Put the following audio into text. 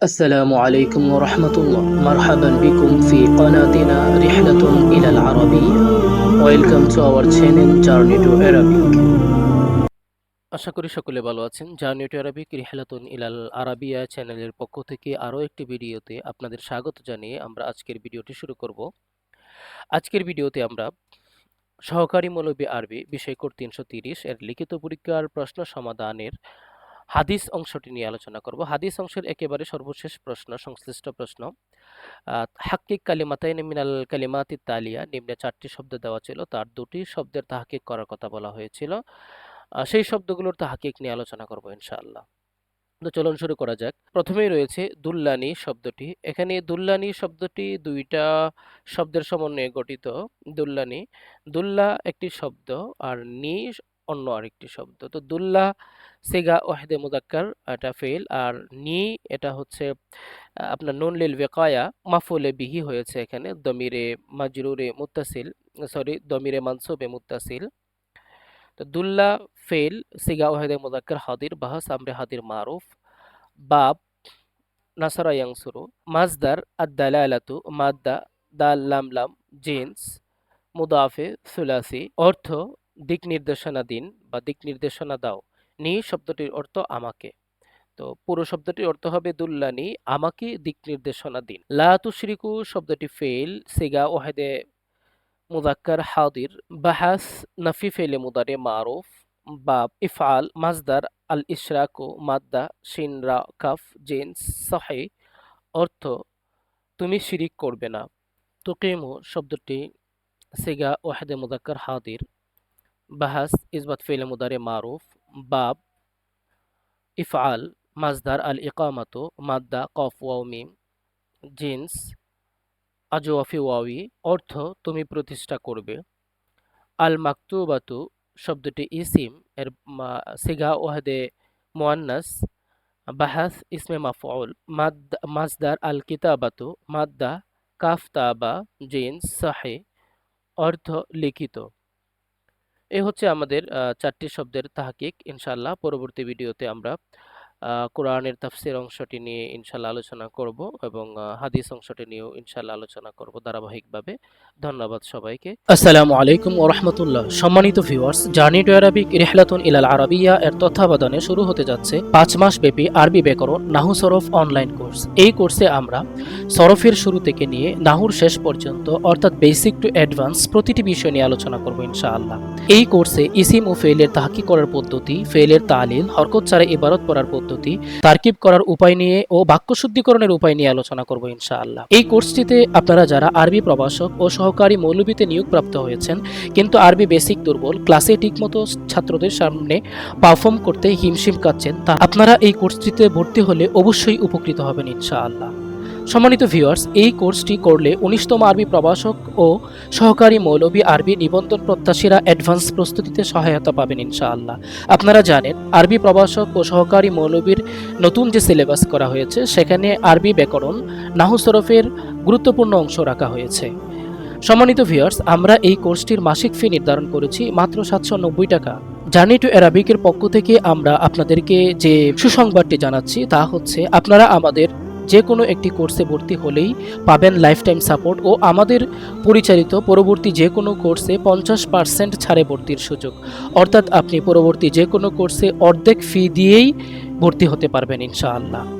السلام عليكم ورحمة الله مرحبا بكم في قناتنا رحلة إلى العربية Welcome to our channel Journey to Arabic আশা করি সকলে ভালো আছেন জার্নি টু আরবিক রিহালাতুন ইলাল আরাবিয়া চ্যানেলের পক্ষ থেকে আরও একটি ভিডিওতে আপনাদের স্বাগত জানিয়ে আমরা আজকের ভিডিওটি শুরু করব আজকের ভিডিওতে আমরা সহকারী মৌলবী আরবি বিষয়কোড তিনশো তিরিশ এর লিখিত পরীক্ষার প্রশ্ন সমাধানের হাদিস অংশটি নিয়ে আলোচনা করব। হাদিস অংশের একেবারে সর্বশেষ প্রশ্ন, সংশ্লিষ্ট প্রশ্ন। হাক্কিক কালিমাতাইন মিনাল কালিমাতি তালিয়া, নিম্নে চারটি শব্দ দেওয়া ছিল। তার দুটি শব্দের তাহাকিক করার কথা বলা হয়েছিল। সেই শব্দগুলোর তাহাকিক নিয়ে আলোচনা করব ইনশাআল্লাহ। তো চলুন শুরু করা যাক। প্রথমেই রয়েছে দুল্লানি শব্দটি। এখানে দুল্লানি শব্দটি দুইটা শব্দের সমন্বয়ে গঠিত দুল্লানি। দুল্লা একটি শব্দ আর নি অন্য আরেকটি শব্দ। তো দুল্লা সেগা, ওয়াহেদে মুদাক্কার এটা ফেল আর নি, এটা হচ্ছে আপনার নুন লিল বেকায়া মাফুলে বিহি হয়েছে এখানে। দমিরে মাজরুরে মুত্তাসিল, সরি, দমিরে মানসুবে মুত্তাসিল। তো দুল্লা ফেল সিগা, ওয়াহেদে মুদাক্কার হাদির বাহাস আমরে হাদির মারুফ। বাব, নাসারা ইয়াংসুরু। মাজদার আদ-দালালাতু, মাদ্দা, দাল লাম লাম জিন্স, মুদাফে, সুলাসি। অর্থ দিক নির্দেশনা দিন বা দিক নির্দেশনা দাও। নি শব্দটির অর্থ আমাকে। তো পুরো শব্দটির অর্থ হবে দুল্লানি, আমাকে দিক নির্দেশনা দিন। লা শব্দটি ফেল সিগা ওহেদে মুদাক্কার, হাদির, বাহাস, নাফি ফেলে মুদারে, মারুফ, বাব, ইফআল, মাজদার, আল ইশরাকু, মাদ্দা, শিন, রা, কাফ, জিন্স, সহি অর্থ তুমি শিরিক করবে না। তুকিমু শব্দটি সিগা ওয়াহেদে মুদাক্কার, হাদির বাহাস ইসবাত ফেলে মুদারে মারুফ বাব ইফআল মাজদার আল ইকামাতু মাদ্দা কফ ওয়াও মিম জিন্স আজওয়াফি ওয়াওই অর্থ তুমি প্রতিষ্ঠা করবে. আল মাকতুবাতু শব্দটি ইসিম এর সিগা ওয়াহেদে মুয়ান্নাস. বাহাস ইসমে মাফউল মাদ মাজদার আল কিতাবাতু মাদ্দা কাফতাবা জিন্স সাহে অর্থ লিখিত. এ হচ্ছে আমাদের চারটি শব্দের তাহাকিক। ইনশাল্লাহ পরবর্তী ভিডিওতে আমরা কোরআনের তাফসির অংশটি নিয়ে ইনশাল্লাহ আলোচনা করব এবং হাদিস অংশটি নিয়েও ইনশাল্লাহ আলোচনা করব ধারাবাহিকভাবে। ধন্যবাদ সবাইকে। আসসালামু আলাইকুম ওয়া রাহমাতুল্লাহ। সম্মানিত ভিউয়ার্স, জার্নি টু আরবিক রিহলাতুন ইলাল আরাবিয়া এর তত্ত্বাবধানে শুরু হতে যাচ্ছে পাঁচ মাস ব্যাপী আরবি ব্যাকরণ নাহু সরফ অনলাইন কোর্স। এই কোর্সে আমরা সরফের শুরু থেকে নিয়ে নাহুর শেষ পর্যন্ত, অর্থাৎ বেসিক টু অ্যাডভান্স প্রতিটি বিষয় নিয়ে আলোচনা করব ইনশাআল্লাহ। এই কোর্সে ইসিম ও ফেলের তাহাকি করার পদ্ধতি ফেলের তালিল, হরকত ছাড়া ইবারত পড়ার পদ্ধতি তারকিব করার উপায় নিয়ে ও বাক্য শুদ্ধিকরণের উপায় নিয়ে আলোচনা করব ইনশাআল্লাহ। এই কোর্সটিতে আপনারা যারা আরবি প্রভাষক ও সহকারী মৌলবীতে নিয়োগপ্রাপ্ত হয়েছেন, কিন্তু আরবি বেসিক দুর্বল, ক্লাসে ঠিকমতো ছাত্রদের সামনে পারফর্ম করতে হিমশিম কাচ্ছেন তা আপনারা এই কোর্সটিতে ভর্তি হলে অবশ্যই উপকৃত হবেন ইনশাআল্লাহ। সম্মানিত ভিউয়ার্স এই কোর্সটি করলে উনিশতম আরবি প্রভাষক ও সহকারী মৌলবী আরবি নিবন্ধন প্রত্যাশীরা অ্যাডভান্স প্রস্তুতিতে সহায়তা পাবেন ইনশাআল্লাহ। আপনারা জানেন, আরবি প্রভাষক ও সহকারী মৌলবীর নতুন যে সিলেবাস করা হয়েছে, সেখানে আরবি ব্যাকরণ, নাহু সরফের গুরুত্বপূর্ণ অংশ রাখা হয়েছে। সম্মানিত ভিউয়ার্স আমরা এই কোর্সটির মাসিক ফি নির্ধারণ করেছি মাত্র সাতশো নব্বই টাকা। জার্নি টু অ্যারাবিকের পক্ষ থেকে আমরা আপনাদেরকে যে সুসংবাদটি জানাচ্ছি, তা হচ্ছে আপনারা আমাদের যে কোনো একটি কোর্সে ভর্তি হলেই পাবেন লাইফ টাইম সাপোর্ট ও আমাদের পরিচালিত পরবর্তী যে কোনো কোর্সে পঞ্চাশ পার্সেন্ট ছাড়ে ভর্তির সুযোগ। অর্থাৎ আপনি পরবর্তী যে কোনো কোর্সে অর্ধেক ফি দিয়েই ভর্তি হতে পারবেন ইনশাআল্লাহ।